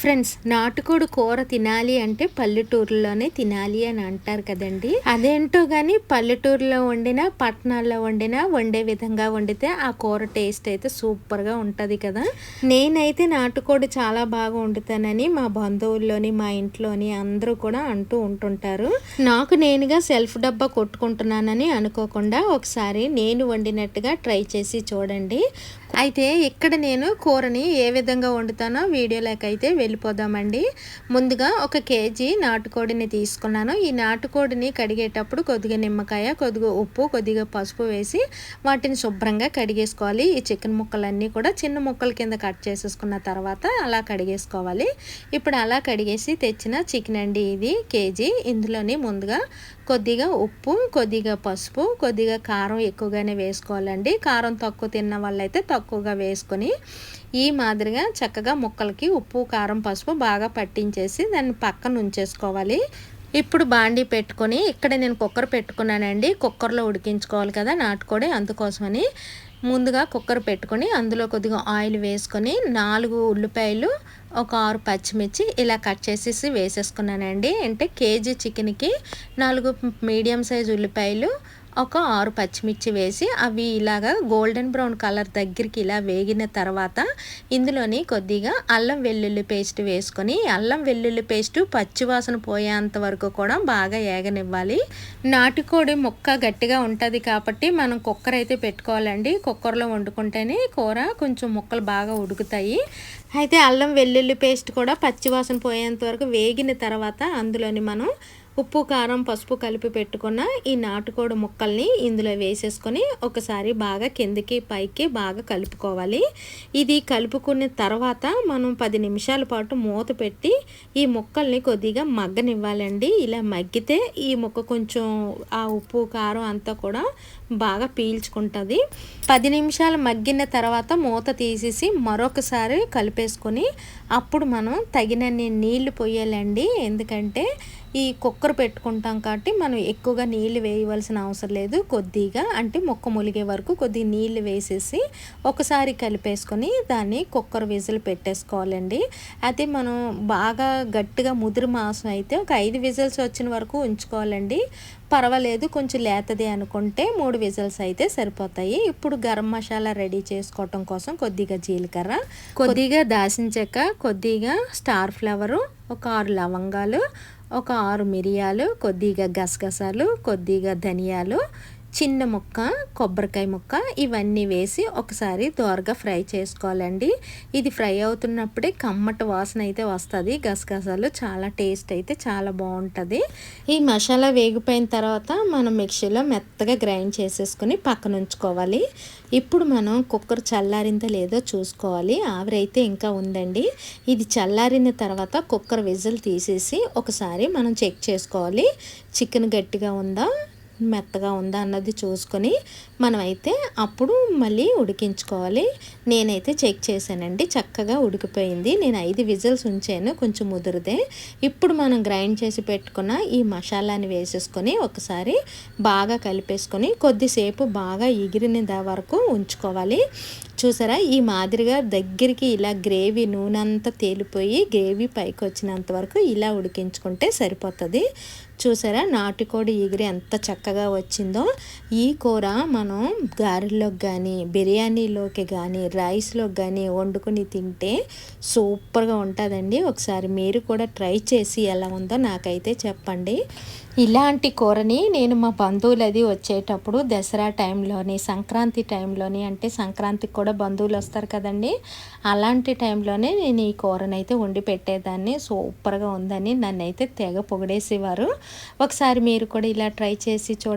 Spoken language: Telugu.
ఫ్రెండ్స్ నాటుకోడి కూర తినాలి అంటే పల్లెటూరులోనే తినాలి అని అంటారు కదండి. అదేంటో కానీ పల్లెటూరులో వండిన పట్టణాల్లో వండినా వండే విధంగా వండితే ఆ కూర టేస్ట్ అయితే సూపర్గా ఉంటుంది కదా. నేనైతే నాటుకోడి చాలా బాగా వండుతానని మా బంధువుల్లోని మా ఇంట్లోని అందరూ కూడా అంటూ ఉంటుంటారు. నాకు నేనుగా సెల్ఫ్ డబ్బా కొట్టుకుంటున్నానని అనుకోకుండా ఒకసారి నేను వండినట్టుగా ట్రై చేసి చూడండి. అయితే ఇక్కడ నేను కూరని ఏ విధంగా వండుతానో వీడియోలోకి అయితే వెళ్ళిపోదామండి. ముందుగా ఒక కేజీ నాటుకోడిని తీసుకున్నాను. ఈ నాటుకోడిని కడిగేటప్పుడు కొద్దిగా నిమ్మకాయ కొద్దిగా ఉప్పు కొద్దిగా పసుపు వేసి వాటిని శుభ్రంగా కడిగేసుకోవాలి. ఈ చికెన్ ముక్కలన్నీ కూడా చిన్న ముక్కల కింద కట్ చేసేసుకున్న తర్వాత అలా కడిగేసుకోవాలి. ఇప్పుడు అలా కడిగేసి తెచ్చిన చికెన్ అండి ఇది కేజీ. ఇందులోని ముందుగా కొద్దిగా ఉప్పు కొద్దిగా పసుపు కొద్దిగా కారం ఎక్కువగానే వేసుకోవాలండి. కారం తక్కువ తిన్న వాళ్ళైతే తక్కువ తక్కువగా వేసుకొని ఈ మాదిరిగా చక్కగా ముక్కలకి ఉప్పు కారం పసుపు బాగా పట్టించేసి దాన్ని పక్కన ఉంచేసుకోవాలి. ఇప్పుడు బాండీ పెట్టుకొని ఇక్కడ నేను కుక్కర్ పెట్టుకున్నానండి. కుక్కర్లో ఉడికించుకోవాలి కదా నాటుకోడి అందుకోసమని. ముందుగా కుక్కర్ పెట్టుకొని అందులో కొద్దిగా ఆయిల్ వేసుకొని నాలుగు ఉల్లిపాయలు ఒక ఆరు పచ్చిమిర్చి ఇలా కట్ చేసేసి వేసేసుకున్నానండి. అంటే కేజీ చికెన్కి నాలుగు మీడియం సైజ్ ఉల్లిపాయలు ఒక ఆరు పచ్చిమిర్చి వేసి అవి ఇలాగా గోల్డెన్ బ్రౌన్ కలర్ దగ్గరికి ఇలా వేగిన తర్వాత ఇందులోని కొద్దిగా అల్లం వెల్లుల్లి పేస్ట్ వేసుకొని అల్లం వెల్లుల్లి పేస్ట్ పచ్చివాసన పోయేంత వరకు కూడా బాగా ఏగనివ్వాలి. నాటుకోడి ముక్క గట్టిగా ఉంటుంది కాబట్టి మనం కుక్కర్ అయితే పెట్టుకోవాలండి. కుక్కర్లో వండుకుంటేనే కూర కొంచెం ముక్కలు బాగా ఉడుకుతాయి. అయితే అల్లం వెల్లుల్లి పేస్ట్ కూడా పచ్చివాసన పోయేంత వరకు వేగిన తర్వాత అందులోని మనం ఉప్పు కారం పసుపు కలిపి పెట్టుకున్న ఈ నాటుకోడి ముక్కల్ని ఇందులో వేసేసుకొని ఒకసారి బాగా కిందకి పైకి బాగా కలుపుకోవాలి. ఇది కలుపుకున్న తర్వాత మనం పది నిమిషాల పాటు మూత పెట్టి ఈ ముక్కల్ని కొద్దిగా మగ్గనివ్వాలండి. ఇలా మగ్గితే ఈ ముక్క కొంచెం ఆ ఉప్పు కారం అంతా కూడా బాగా పీల్చుకుంటుంది. పది నిమిషాలు మగ్గిన తర్వాత మూత తీసేసి మరొకసారి కలిపేసుకొని అప్పుడు మనం తగినన్ని నీళ్ళు పోయాలండి. ఎందుకంటే ఈ కుక్కర్ పెట్టుకుంటాం కాబట్టి మనం ఎక్కువగా నీళ్ళు వేయవలసిన అవసరం లేదు. కొద్దిగా అంటే మొక్క ములిగే వరకు కొద్దిగా నీళ్ళు వేసేసి ఒకసారి కలిపేసుకొని దాన్ని కుక్కర్ విజిల్ పెట్టేసుకోవాలండి. అయితే మనం బాగా గట్టిగా ముదిరి మాంసం అయితే ఒక ఐదు విజిల్స్ వచ్చిన వరకు ఉంచుకోవాలండి. పర్వాలేదు కొంచెం లేతది అనుకుంటే మూడు విజిల్స్ అయితే సరిపోతాయి. ఇప్పుడు గరం మసాలా రెడీ చేసుకోవటం కోసం కొద్దిగా జీలకర్ర కొద్దిగా దాసిన చెక్క కొద్దిగా స్టార్ ఫ్లవరు ఒక ఆరు లవంగాలు ఒక ఆరు మిరియాలు కొద్దిగా గసగసాలు కొద్దిగా ధనియాలు చిన్న ముక్క కొబ్బరికాయ ముక్క ఇవన్నీ వేసి ఒకసారి దోరగా ఫ్రై చేసుకోవాలండి. ఇది ఫ్రై అవుతున్నప్పుడే కమ్మట వాసన అయితే వస్తుంది. గసగసాలు చాలా టేస్ట్ అయితే చాలా బాగుంటుంది. ఈ మసాలా వేగిపోయిన తర్వాత మనం మిక్సీలో మెత్తగా గ్రైండ్ చేసేసుకొని పక్కన ఉంచుకోవాలి. ఇప్పుడు మనం కుక్కర్ చల్లారిందో లేదో చూసుకోవాలి. ఆవిరైతే ఇంకా ఉందండి. ఇది చల్లారిన తర్వాత కుక్కర్ విజిల్ తీసేసి ఒకసారి మనం చెక్ చేసుకోవాలి. చికెన్ గట్టిగా ఉందా? మెత్తగా ఉందా అన్నది చూసుకొని మనమైతే అప్పుడు మళ్ళీ ఉడికించుకోవాలి. నేనైతే చెక్ చేశానండి చక్కగా ఉడికిపోయింది. నేను ఐదు విజిల్స్ ఉంచాను కొంచెం ముదిరిదే ఇప్పుడు మనం గ్రైండ్ చేసి పెట్టుకున్న ఈ మసాలాని వేసేసుకొని ఒకసారి బాగా కలిపేసుకొని కొద్దిసేపు బాగా ఎగిరిన వరకు ఉంచుకోవాలి. చూసారా? ఈ మాదిరిగా దగ్గరికి ఇలా గ్రేవీ నూనె అంతా తేలిపోయి గ్రేవీ పైకి వచ్చినంత వరకు ఇలా ఉడికించుకుంటే సరిపోతుంది. చూసారా? నాటుకోడి ఎగిరి ఎంత చక్కగా వచ్చిందో. ఈ కూర మనం గారెల్లోకి కానీ బిర్యానీలోకి కానీ రైస్లోకి కానీ వండుకొని తింటే సూపర్గా ఉంటుందండి. ఒకసారి మీరు కూడా ట్రై చేసి ఎలా ఉందో నాకైతే చెప్పండి. ఇలాంటి కూరని నేను మా బంధువులది వచ్చేటప్పుడు దసరా టైంలోని సంక్రాంతి టైంలోని అంటే సంక్రాంతికి కూడా బంధువులు వస్తారు కదండి. అలాంటి టైంలోనే నేను ఈ కూరని అయితే వండి పెట్టేదాన్ని. సూపర్గా ఉందని నన్ను అయితే తెగ పొగిడేసేవారు. ఒకసారి మీరు కూడా ఇలా ట్రై చేసి చూడండి.